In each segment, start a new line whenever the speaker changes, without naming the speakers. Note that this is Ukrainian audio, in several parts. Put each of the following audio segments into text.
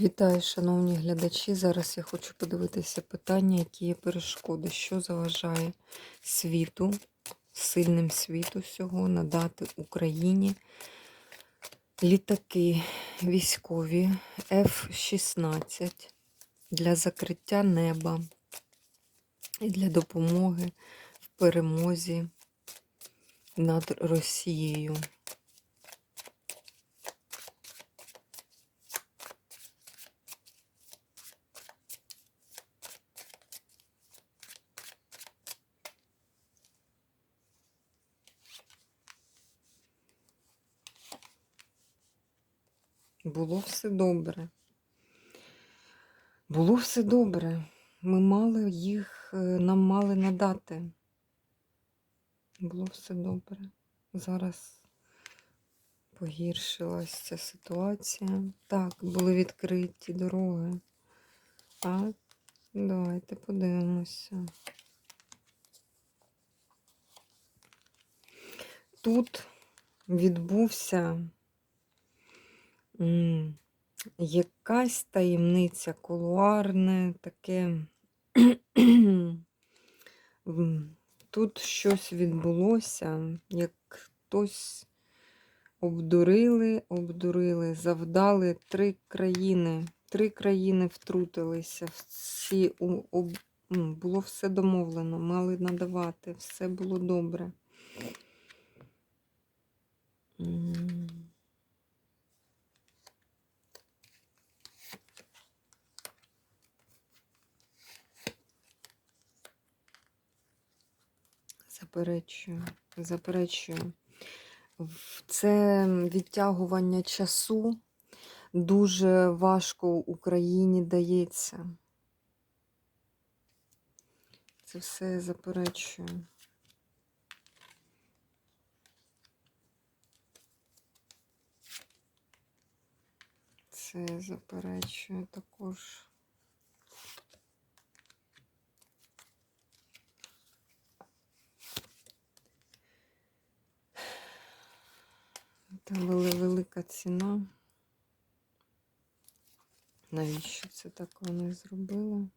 Вітаю, шановні глядачі. Зараз я хочу подивитися питання, які є перешкоди, що заважає світу, сильним світу всього надати Україні літаки військові F-16 для закриття неба і для допомоги в перемозі над Росією. Було все добре. Було все добре. Ми мали їх, е, нам мали надати. Було все добре. Зараз погіршилась ця ситуація. Так, були відкриті дороги. Так, давайте подивимося. Тут відбувся м, якась таємниця, кулуарне таке. Тут щось відбулося, як хтось обдурили, обдурили, завдали три країни. Три країни втрутилися. Всі об- було все домовлено, мали надавати, все було добре. Заперечую, заперечую. Це відтягування часу дуже важко Україні дається. Це все заперечую. Це заперечую також. Це вели- велика ціна. Навіщо це так вони зробили?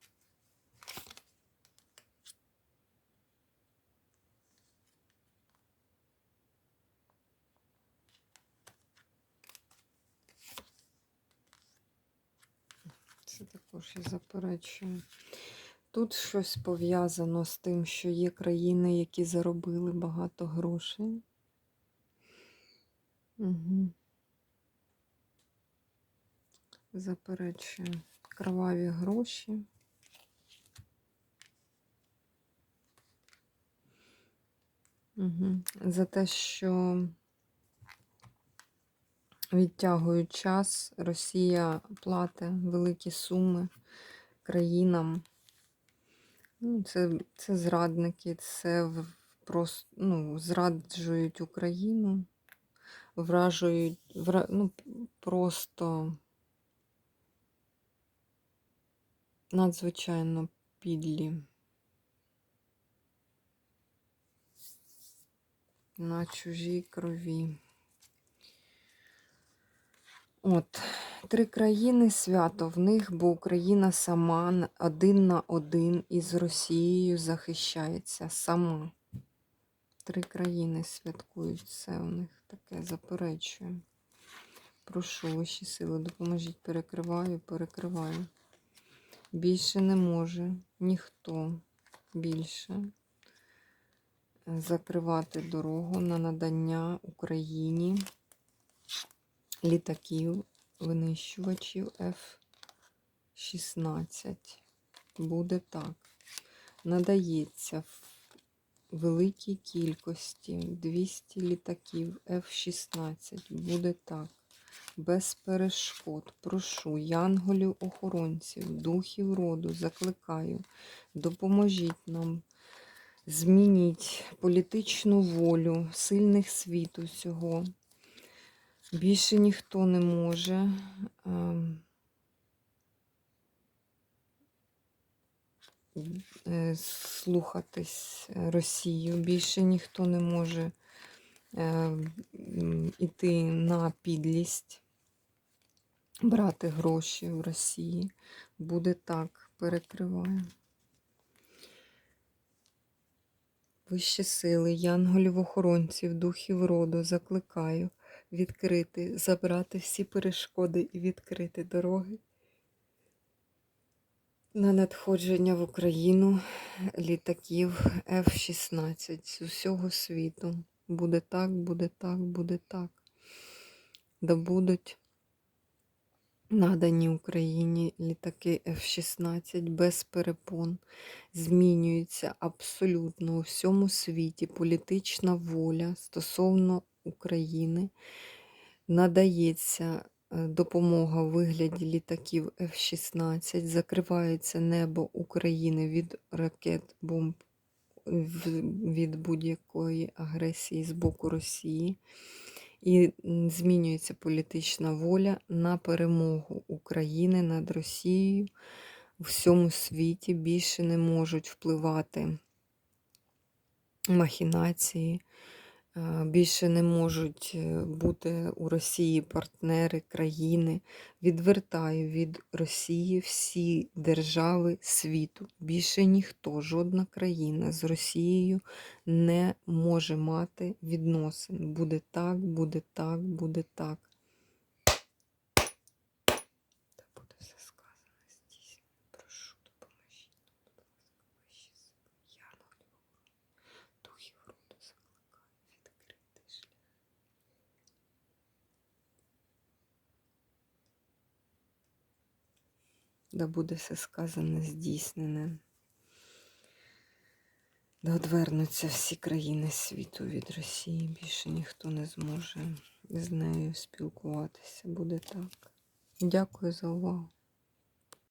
Це також я заперечую. Тут щось пов'язано з тим, що є країни, які заробили багато грошей. Угу. Заперечую. Кроваві гроші. Угу. За те, що відтягують час, Росія платить великі суми країнам. Ну, це, це зрадники, це просто ну, зраджують Україну, вражують, вра, ну, просто надзвичайно підлі. На чужій крові. От, три країни свято в них, бо Україна сама один на один із Росією захищається сама. Три країни святкують це у них таке заперечую. Прошу вищі сили, допоможіть, перекриваю, перекриваю. Більше не може ніхто більше закривати дорогу на надання Україні літаків, винищувачів F-16. Буде так. Надається в великій кількості 200 літаків F-16. Буде так. Без перешкод. Прошу янголів охоронців, духів роду, закликаю, допоможіть нам. Змініть політичну волю сильних світу цього. Більше ніхто не може слухатись Росію. Більше ніхто не може е, м, іти на підлість. брати гроші в Росії. Буде так, перекриваю. Вищі сили, янголів-охоронців, духів роду закликаю відкрити, забрати всі перешкоди і відкрити дороги на надходження в Україну літаків F-16 з усього світу. Буде так, буде так, буде так. Да будуть надані Україні літаки F-16 без перепон. Змінюється абсолютно у всьому світі політична воля стосовно України. Надається допомога у вигляді літаків F-16, закривається небо України від ракет, бомб, від будь-якої агресії з боку Росії. І змінюється політична воля на перемогу України над Росією у всьому світі. Більше не можуть впливати махінації, е, більше не можуть е, бути у Росії партнери, країни. Відвертаю від Росії всі держави світу. Більше ніхто, жодна країна з Росією не може мати відносин. Буде так, буде так, буде так. Та буде все сказано здійснено. Прошу, допоможіть нам, будь ласка, ваші сили. Янголів, духів роду закликаю, відкрити шлях. Да буде все сказане, здійснене. Да одвернуться всі країни світу від Росії. Більше ніхто не зможе з нею спілкуватися. Буде так. Дякую за увагу.